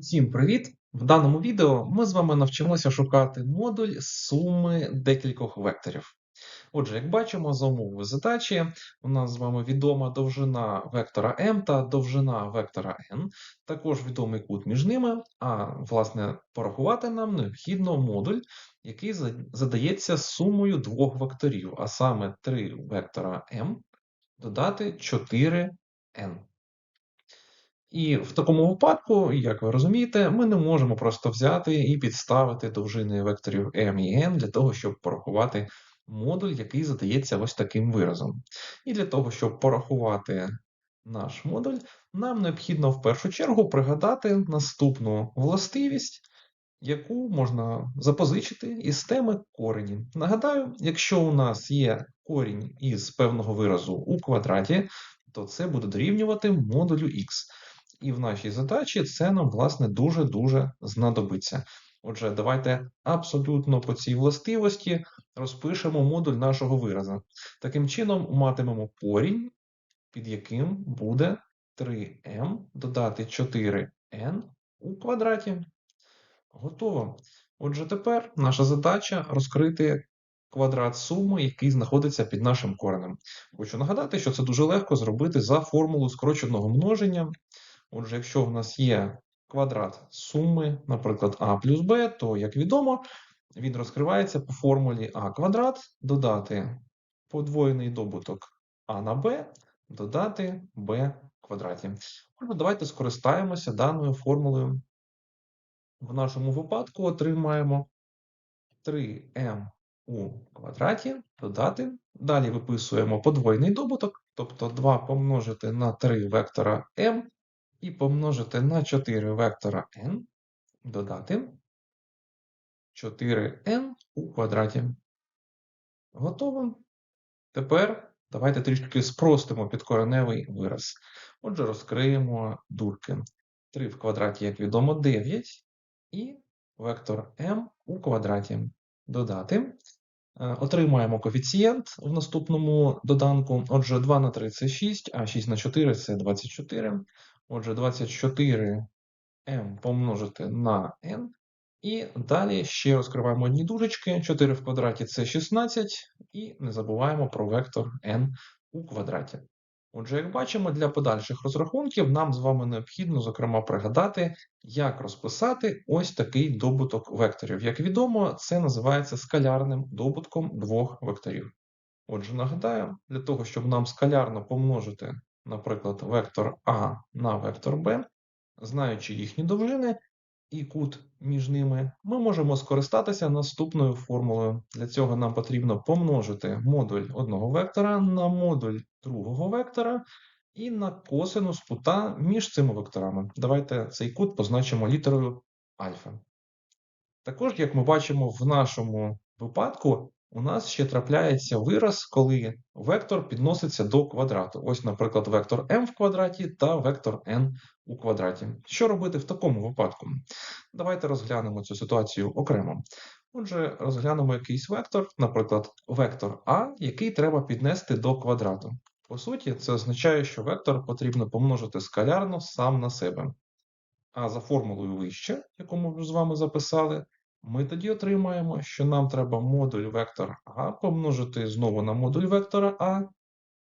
Всім привіт! В даному відео ми з вами навчимося шукати модуль суми декількох векторів. Отже, як бачимо, за умовою задачі у нас з вами відома довжина вектора m та довжина вектора n, також відомий кут між ними, а власне порахувати нам необхідно модуль, який задається сумою двох векторів, а саме 3 вектора m додати 4n. І в такому випадку, як ви розумієте, ми не можемо просто взяти і підставити довжини векторів m і n для того, щоб порахувати модуль, який задається ось таким виразом. І для того, щоб порахувати наш модуль, нам необхідно в першу чергу пригадати наступну властивість, яку можна запозичити із теми корені. Нагадаю, якщо у нас є корінь із певного виразу у квадраті, то це буде дорівнювати модулю x. І в нашій задачі це нам, власне, дуже-дуже знадобиться. Отже, давайте абсолютно по цій властивості розпишемо модуль нашого виразу. Таким чином, матимемо корінь, під яким буде 3m додати 4n у квадраті. Готово. Отже, тепер наша задача розкрити квадрат суми, який знаходиться під нашим коренем. Хочу нагадати, що це дуже легко зробити за формулою скороченого множення. Отже, якщо в нас є квадрат суми, наприклад, а плюс b, то, як відомо, він розкривається по формулі а квадрат додати подвоєний добуток а на b, додати в квадраті. Отже, давайте скористаємося даною формулою. В нашому випадку отримаємо 3m у квадраті додати. Далі виписуємо подвоєний добуток, тобто 2 помножити на 3 вектора m і помножити на 4 вектора n, додати 4n у квадраті. Готово. Тепер давайте трішки спростимо підкореневий вираз. Отже, розкриємо дурки. 3 в квадраті, як відомо, 9, і вектор m у квадраті. Додати. Е, отримаємо коефіцієнт в наступному доданку. Отже, 2 на 3 це 6, а 6 на 4 це 24. Отже, 24m помножити на n. І далі ще розкриваємо одні дужечки. 4 в квадраті це 16, і не забуваємо про вектор n у квадраті. Отже, як бачимо, для подальших розрахунків нам з вами необхідно, зокрема, пригадати, як розписати ось такий добуток векторів. Як відомо, це називається скалярним добутком двох векторів. Отже, нагадаю, для того, щоб нам скалярно помножити наприклад, вектор А на вектор Б, знаючи їхні довжини і кут між ними, ми можемо скористатися наступною формулою. Для цього нам потрібно помножити модуль одного вектора на модуль другого вектора і на косинус кута між цими векторами. Давайте цей кут позначимо літерою альфа. Також, як ми бачимо в нашому випадку, у нас ще трапляється вираз, коли вектор підноситься до квадрату. Ось, наприклад, вектор m в квадраті та вектор n у квадраті. Що робити в такому випадку? Давайте розглянемо цю ситуацію окремо. Отже, розглянемо якийсь вектор, наприклад, вектор А, який треба піднести до квадрату. По суті, це означає, що вектор потрібно помножити скалярно сам на себе. А за формулою вище, яку ми з вами записали, ми тоді отримаємо, що нам треба модуль вектора А помножити знову на модуль вектора А,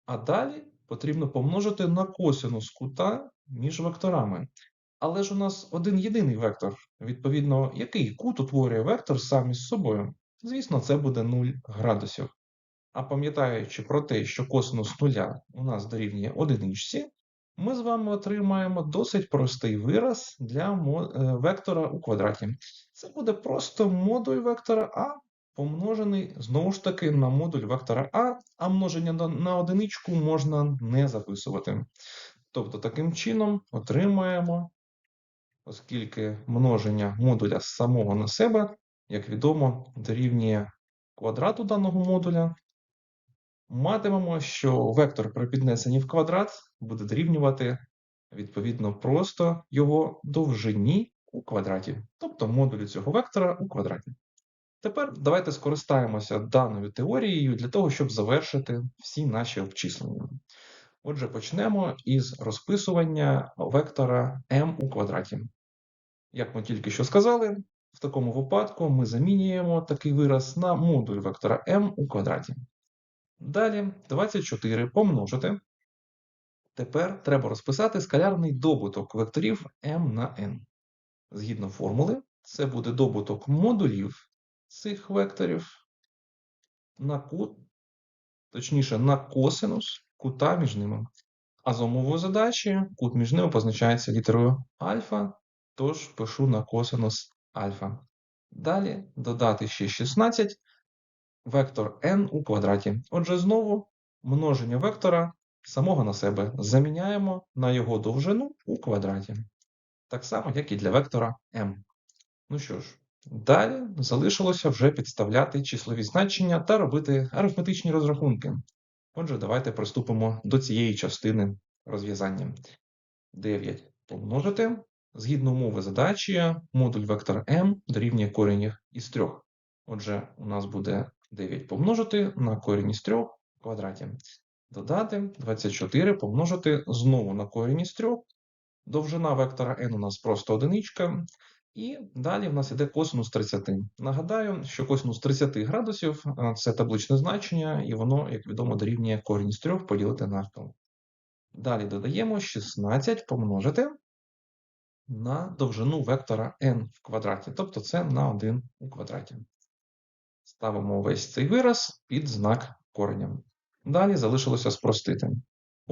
а далі потрібно помножити на косинус кута між векторами. Але ж у нас один єдиний вектор, відповідно, який кут утворює вектор сам із собою. Звісно, це буде 0 градусів. А пам'ятаючи про те, що косинус нуля у нас дорівнює одиничці, ми з вами отримаємо досить простий вираз для е, вектора у квадраті. Це буде просто модуль вектора А помножений знову ж таки на модуль вектора А, а множення на одиничку можна не записувати. Тобто, таким чином отримаємо, оскільки множення модуля самого на себе, як відомо, дорівнює квадрату даного модуля, матимемо, що вектор при піднесенні в квадрат буде дорівнювати, відповідно, просто його довжині у квадраті, тобто модулю цього вектора у квадраті. Тепер давайте скористаємося даною теорією для того, щоб завершити всі наші обчислення. Отже, почнемо із розписування вектора m у квадраті. Як ми тільки що сказали, в такому випадку ми замінюємо такий вираз на модуль вектора m у квадраті. Далі 24 помножити. Тепер треба розписати скалярний добуток векторів m на n. Згідно формули, це буде добуток модулів цих векторів на кут, точніше, на косинус кута між ними. А за умовою задачі кут між ними позначається літерою альфа, тож пишу на косинус альфа. Далі додати ще 16 вектор n у квадраті. Отже, знову множення вектора самого на себе заміняємо на його довжину у квадраті. Так само, як і для вектора m. Ну що ж, далі залишилося вже підставляти числові значення та робити арифметичні розрахунки. Отже, давайте приступимо до цієї частини розв'язання. 9 помножити. Згідно умови задачі, модуль вектора m дорівнює корінь із 3. Отже, у нас буде 9 помножити на корінь із 3 в квадраті. Додати 24 помножити знову на корінь із 3. Довжина вектора n у нас просто одиничка. І далі в нас іде косинус 30. Нагадаю, що косинус 30 градусів – це табличне значення, і воно, як відомо, дорівнює корінь з 3 поділити навпіл. Далі додаємо 16 помножити на довжину вектора n в квадраті, тобто це на 1 у квадраті. Ставимо весь цей вираз під знак кореня. Далі залишилося спростити.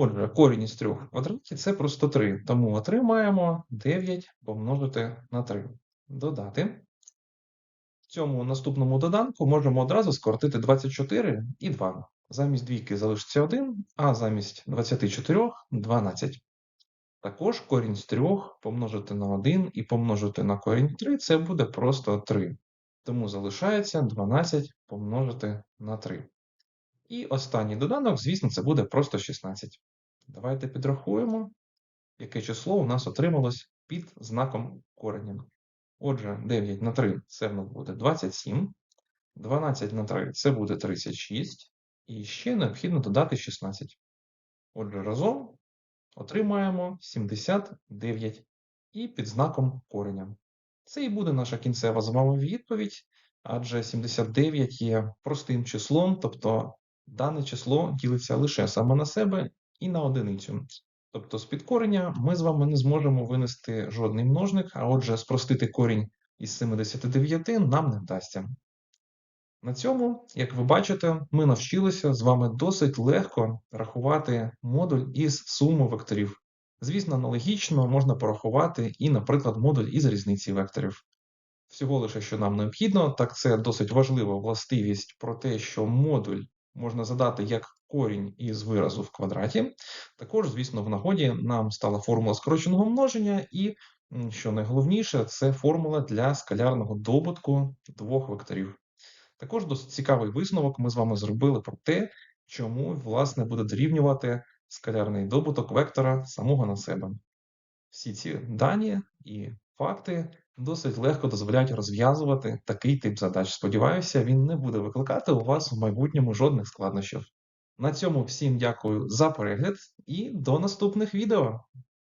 Отже, корінь із 3 в квадраті це просто 3, тому отримаємо 9 помножити на 3. Додати. В цьому наступному доданку можемо одразу скоротити 24 і 2. Замість двійки залишиться 1, а замість 24 – 12. Також корінь з 3 помножити на 1 і помножити на корінь 3 це буде просто 3. Тому залишається 12 помножити на 3. І останній доданок, звісно, це буде просто 16. Давайте підрахуємо, яке число у нас отрималось під знаком кореня. Отже, 9 на 3 це в нас буде 27. 12 на 3 це буде 36. І ще необхідно додати 16. Отже, разом отримаємо 79 і під знаком кореня. Це і буде наша кінцева з вами відповідь, адже 79 є простим числом, тобто дане число ділиться лише саме на себе і на одиницю. Тобто з підкорення ми з вами не зможемо винести жодний множник, а отже, спростити корінь із 79 нам не вдасться. На цьому, як ви бачите, ми навчилися з вами досить легко рахувати модуль із суми векторів. Звісно, аналогічно можна порахувати і, наприклад, модуль із різниці векторів. Всього лише, що нам необхідно, так це досить важлива властивість про те, що модуль можна задати як корінь із виразу в квадраті. Також, звісно, в нагоді нам стала формула скороченого множення, і, що найголовніше, це формула для скалярного добутку двох векторів. Також досить цікавий висновок ми з вами зробили про те, чому, власне, буде дорівнювати скалярний добуток вектора самого на себе. Всі ці дані і факти досить легко дозволяють розв'язувати такий тип задач. Сподіваюся, він не буде викликати у вас в майбутньому жодних складнощів. На цьому всім дякую за перегляд і до наступних відео!